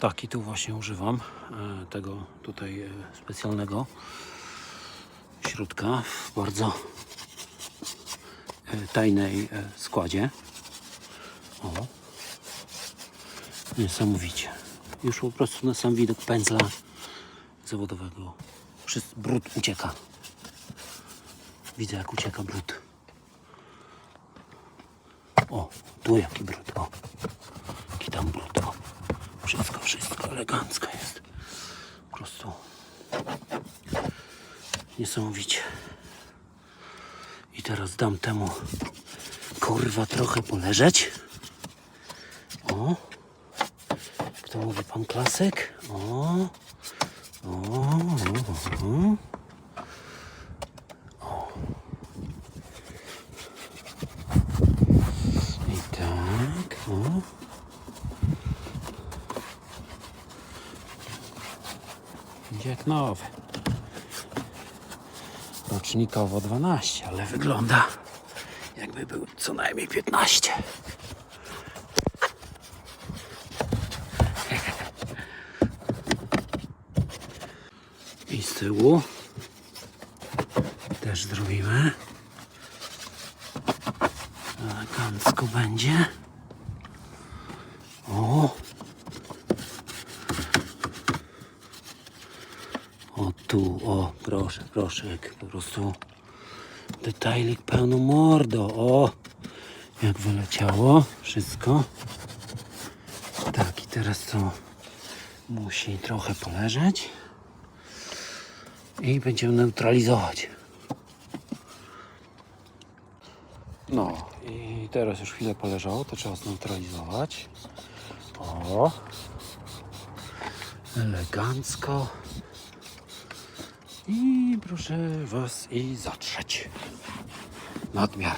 Taki tu właśnie używam. e, Tego tutaj e, specjalnego środka w bardzo e, tajnej składzie. O. Niesamowicie. Już po prostu na sam widok pędzla zawodowego wszyst- brud ucieka. Widzę jak ucieka brud. O, tu jaki brud. O, jaki tam brud. Elegancko jest. Po prostu niesamowicie. I teraz dam temu kurwa trochę poleżeć. O. Jak to mówi pan klasyk? O. O. o, o. I tak, o. Będzie jak nowy. Rocznikowo 12, ale wygląda jakby był co najmniej 15. I z tyłu też zrobimy. Elegancko będzie. O! O tu, o, proszę, proszę, jak po prostu detailik pełno mordo, o! Jak wyleciało wszystko. Tak, i teraz to musi trochę poleżeć. I będziemy neutralizować. No i teraz już chwilę poleżało, to trzeba zneutralizować. O! Elegancko. I proszę Was i zatrzeć. Nadmiar.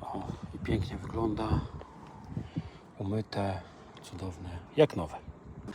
O, i pięknie wygląda. Umyte, cudowne, jak nowe.